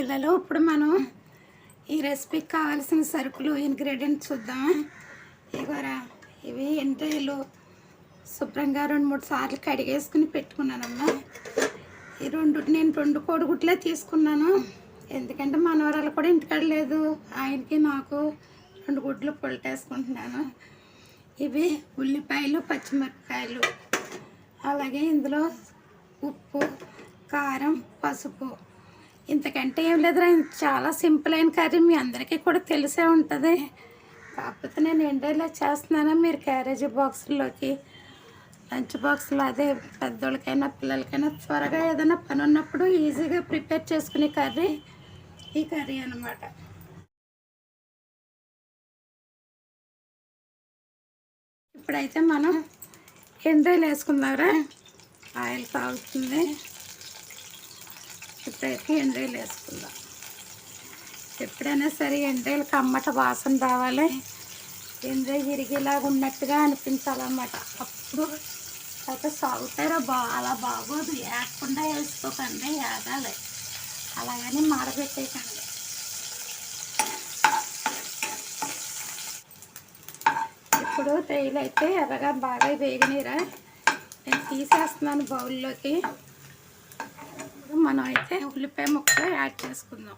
పిల్లలు ఇప్పుడు మనం ఈ రెసిపీకి కావాల్సిన సరుకులు ఇంగ్రీడియంట్స్ చూద్దాం. ఇగోరా ఇవి ఎండ్రాయిలు శుభ్రంగా రెండు మూడు సార్లు కడిగేసుకుని పెట్టుకున్నానమ్మా. ఈ రెండు నేను రెండు కోడిగుట్లే తీసుకున్నాను. ఎందుకంటే మనవరాలు కూడా ఇంటికాడ లేదు. ఆయనకి నాకు రెండు గుడ్లు పొలటేసుకుంటున్నాను. ఇవి ఉల్లిపాయలు పచ్చిమిరపకాయలు. అలాగే ఇందులో ఉప్పు కారం పసుపు. ఇంతకంటే ఏం లేదురా చాలా సింపుల్ అయిన కర్రీ మీ అందరికీ కూడా తెలిసే ఉంటుంది. కాకపోతే నేను ఎండేలా చేస్తున్నాను మీరు క్యారేజీ బాక్సుల్లోకి లంచ్ బాక్స్లో అదే పెద్దోళ్ళకైనా పిల్లలకైనా త్వరగా ఏదైనా పని ఉన్నప్పుడు ఈజీగా ప్రిపేర్ చేసుకునే కర్రీ ఈ కర్రీ అనమాట ఇప్పుడైతే మనం ఎండ్రాయిలు వేసుకుందాంరా ఆయిల్ తాగుతుంది ఇప్పుడైతే ఎండ్రీలు వేసుకుందాం. ఎప్పుడైనా సరే ఎండ్రీలు కమ్మట వాసన రావాలి. ఎండ్రీ విరిగేలాగా ఉన్నట్టుగా అనిపించాలన్నమాట. అప్పుడు అయితే సాగుతారా బా అలా బాగోదు. ఏగకుండా వేసుకోకండి ఏగాలి. అలాగని మాడబెట్టేయకండి ఇప్పుడు తేయిలైతే ఎర్రగా బాగా వేగినీరా నేను తీసేస్తున్నాను బౌల్లోకి. ఇప్పుడు మనం అయితే ఉల్లిపాయ ముక్కలు యాడ్ చేసుకుందాం.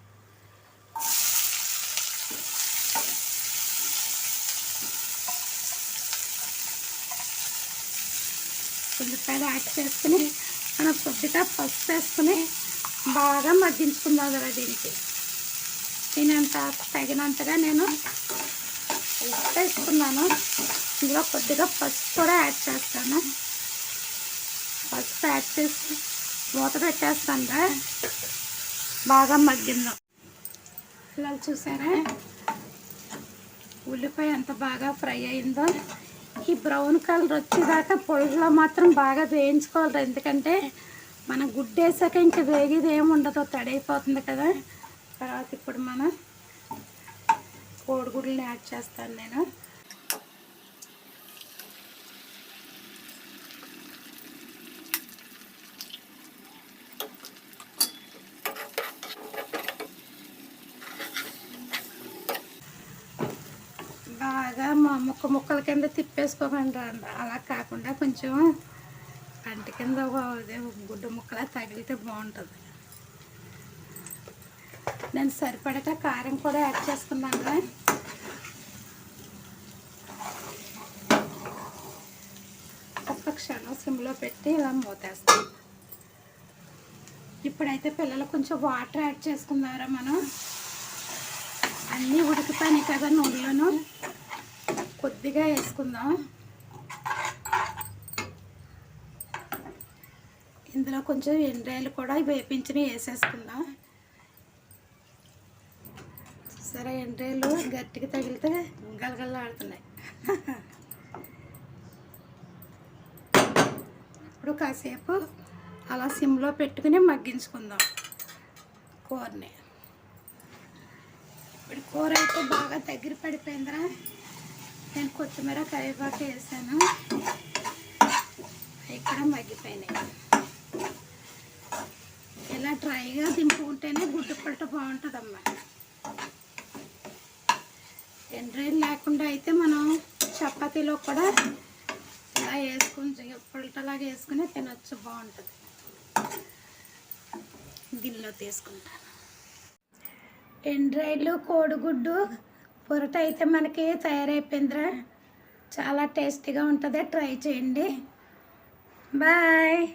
ఉల్లిపాయలు యాడ్ చేసుకుని మనం కొద్దిగా పసుపు వేసుకుని బాగా మగ్గించుకుందాం కదా దీనికి. తినేంత తగినంతగా నేను ఉప్పు వేసుకున్నాను. ఇందులో కొద్దిగా పసుపు కూడా యాడ్ చేస్తాను. పసుపు యాడ్ చేసి మూత పెట్టేస్తాను బాగా మగ్గిందాం. పిల్లలు చూసారా? ఉల్లిపాయ ఎంత బాగా ఫ్రై అయిందో. ఈ బ్రౌన్ కలర్ వచ్చేదాకా పొడిలో మాత్రం బాగా వేయించుకోవాలి ఎందుకంటే మనం గుడ్డేసాక ఇంకా వేగేది ఏమి ఉండదు. తడైపోతుంది కదా. తర్వాత ఇప్పుడు మనం కోడిగుడ్లని యాడ్ చేస్తాను నేను బాగా మా ముక్క ముక్కల కింద తిప్పేసుకోకండి అలా కాకుండా కొంచెం కంటి కింద అదే గుడ్డు ముక్కలా తగిలితే బాగుంటుంది. నేను సరిపడక కారం కూడా యాడ్ చేసుకున్నాను ఒక్క క్షణం సిమ్లో పెట్టి ఇలా మూతేస్తాం. ఇప్పుడైతే పిల్లలు కొంచెం వాటర్ యాడ్ చేసుకున్నారా మనం. అన్నీ ఉడికిపోయినాయి కదా నూనెలోనూ కొద్దిగా వేసుకుందాం. ఇందులో కొంచెం ఎండ్రాయిలు కూడా వేపించినవి వేసేసుకుందాం. సరే ఎండ్రాయిలు గట్టిగా తగిలితే గలగలలాడుతున్నాయి ఇప్పుడు కాసేపు అలా సిమ్లో పెట్టుకుని మగ్గించుకుందాం కూరని. ఇప్పుడు కూర అయితే బాగా దగ్గర పడిపోయిందిరా. నేను కొత్తిమీర కరివేపాకు వేసాను. అవి మగ్గిపోయినాయి. ఇలా డ్రైగా దింపుకుంటేనే గుడ్డు పుల్ట బాగుంటుందమ్మా. ఎండ్రాయిలు లేకుండా అయితే మనం చపాతీలో కూడా ఇలా వేసుకుని పుల్టలాగా వేసుకుని తినొచ్చు బాగుంటుంది. గిన్నెలో తీసుకుంటాను. ఎండ్రాయిలు కోడిగుడ్డు పొరట అయితే మనకి తయారైపోయిందిరా. చాలా టేస్టీగా ఉంటుంది. ట్రై చేయండి. బాయ్.